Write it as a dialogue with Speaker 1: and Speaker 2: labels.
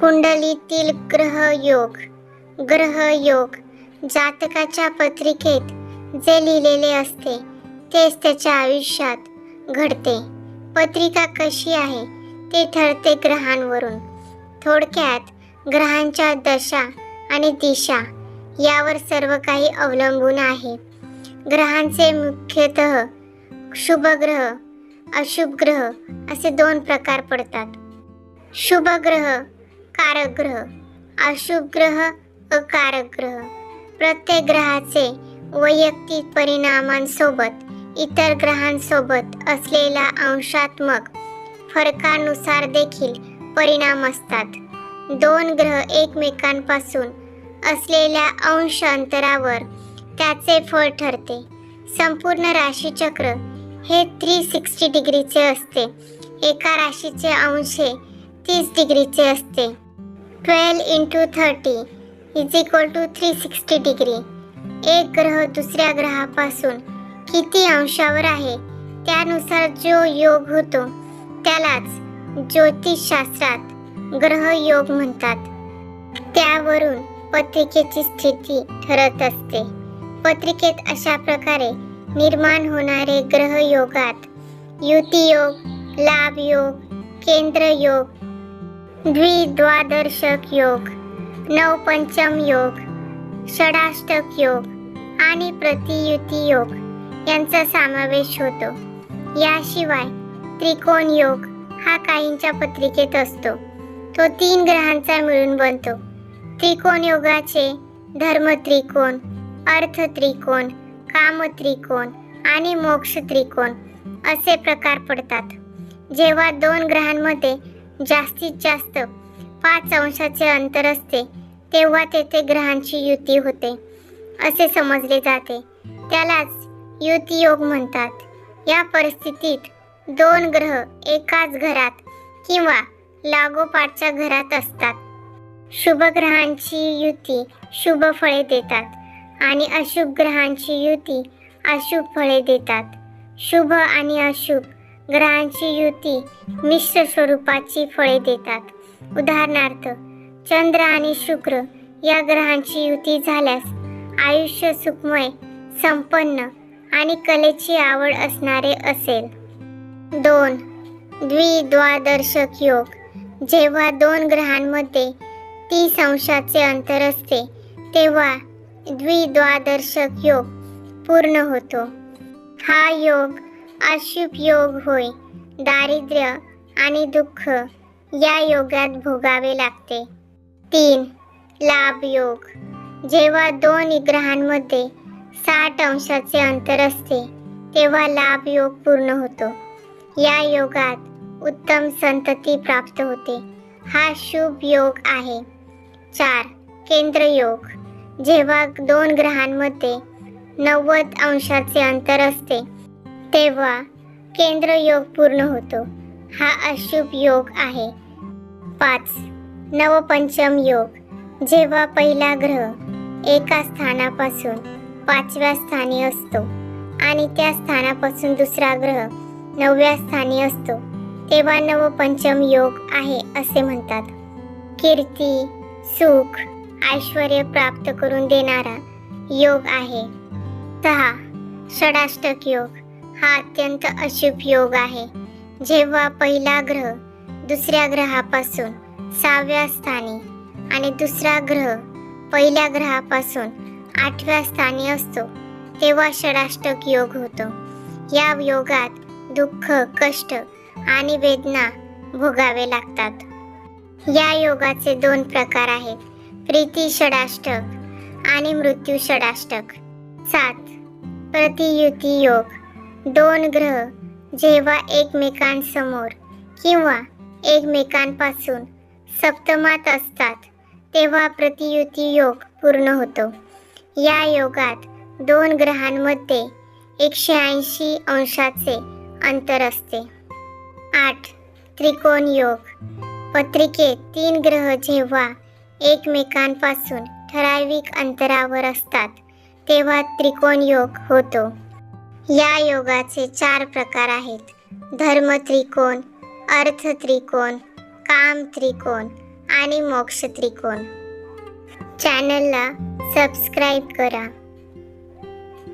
Speaker 1: कुंडलीतील ग्रहयोग ग्रहयोग जातकाच्या पत्रिकेत जे लिहिलेले असते तेच त्याच्या आयुष्यात घडते. पत्रिका कशी आहे ते ठरते ग्रहांवरून. थोडक्यात ग्रहांच्या दशा आणि दिशा यावर सर्व काही अवलंबून आहे. ग्रहांचे मुख्यतः शुभ ग्रह अशुभ ग्रह असे दोन प्रकार पडतात. शुभ ग्रह कारक ग्रह अशुभ ग्रह अकारक ग्रह प्रत्येक ग्रहाचे वैयक्तिक परिणामांसोबत इतर ग्रहांसोबत असलेला अंशात्मक फरकानुसार देखील परिणाम असतात. दोन ग्रह एकमेकांपासून असलेल्या अंश अंतरावर त्याचे फळ ठरते. संपूर्ण राशीचक्र हे थ्री सिक्स्टी डिग्रीचे असते. एका राशीचे अंश हे तीस डिग्रीचे असते. Twelve into thirty is equal to three sixty degree एक ग्रह दुसऱ्या ग्रहापासून किती अंशावर आहे? त्यानुसार जो योग होतो त्यालाच ज्योतिषशास्त्रात ग्रहयोग म्हणतात. त्यावरून पत्रिकेची स्थिती ठरत असते. पत्रिकेत अशा प्रकारे निर्माण होणारे ग्रहयोगात युतीयोग लाभयोग केंद्रयोग द्विद्वादर्शक योग नवपंचम योग षडाष्टक योग आणि प्रतियुती योग यांचा समावेश होतो. याशिवाय त्रिकोण योग हा काहींच्या पत्रिकेत असतो. तो तीन ग्रहांचा मिळून बनतो. त्रिकोण योगाचे धर्मत्रिकोण अर्थ त्रिकोण आणि मोक्ष त्रिकोण असे प्रकार पडतात. जेव्हा दोन ग्रहांमध्ये जास्तीत जास्त पाच अंशाचे अंतर असते तेव्हा तेथे ग्रहांची युती होते. असे समजले जाते. त्यालाच युतियोग म्हणतात. या परिस्थितीत दोन ग्रह एकाच घरात किंवा लागोपाठच्या घरात असतात. शुभ ग्रहांची युती शुभ फळे देतात आणि अशुभ ग्रहांची युती अशुभ फळे देतात. शुभ आणि अशुभ ग्रहांची युती मिश्र स्वरूपाची फळे देतात. उदाहरणार्थ चंद्र आणि शुक्र या ग्रहांची युती झाल्यास आयुष्य सुखमय संपन्न आणि कलेची आवड असणारे असेल. दोन द्विद्वादर्शक योग. जेव्हा दोन ग्रहांमध्ये तीस अंशाचे अंतर असते तेव्हा द्विद्वादर्शक योग पूर्ण होतो. हा योग अशुभ योग होय. दारिद्र्य आणि दुःख या योगात भोगावे लागते. तीन लाभ योग जेव्हा दोन ग्रहांमध्ये साठ अंशाचे अंतर असते तेव्हा लाभ योग पूर्ण होतो. या योगात उत्तम संतती प्राप्त होते. हा शुभ योग आहे. चार केंद्र योग जेव्हा दोन ग्रहांमध्ये नव्वद अंशाचे अंतर असते तेव्हा केंद्र योग पूर्ण होतो. हा अशुभ योग आहे. पाच. नवपंचम योग. जेव्हा पहिला ग्रह एका स्थानापासून पाचव्या स्थानी असतो आणि त्या स्थानापासून दुसरा ग्रह नवव्या स्थानी असतो तेव्हा नवपंचम योग आहे असे म्हणतात. कीर्ती सुख ऐश्वर प्राप्त करून देणारा योग आहे. सहा षडाष्टक योग. हा अत्यंत अशुभ योग आहे. जेव्हा पहिला ग्रह दुसऱ्या ग्रहापासून सहाव्या स्थानी आणि दुसरा ग्रह पहिल्या ग्रहापासून आठव्या स्थानी असतो तेव्हा षडाष्टक योग होतो. या योगात दुःख कष्ट आणि वेदना भोगावे लागतात. या योगाचे दोन प्रकार आहेत. प्रीती षडाष्टक आणि मृत्यू षडाष्टक. सात प्रतियुती योग. दोन ग्रह जेव्हा एकमेकांसमोर किंवा एकमेकांपासून सप्तमात असतात तेव्हा प्रतियुती योग पूर्ण होतो. या योगात दोन ग्रहांमध्ये एकशे ऐंशी अंशाचे अंतर असते. आठ त्रिकोण योग. पत्रिकेत तीन ग्रह जेव्हा एकमेकांपासून ठराविक अंतरावर असतात तेव्हा त्रिकोण योग होतो. या योगाचे चार प्रकार आहेत. धर्म त्रिकोण अर्थ त्रिकोण काम त्रिकोण आणि मोक्ष त्रिकोण. चॅनलला सबस्क्राईब करा.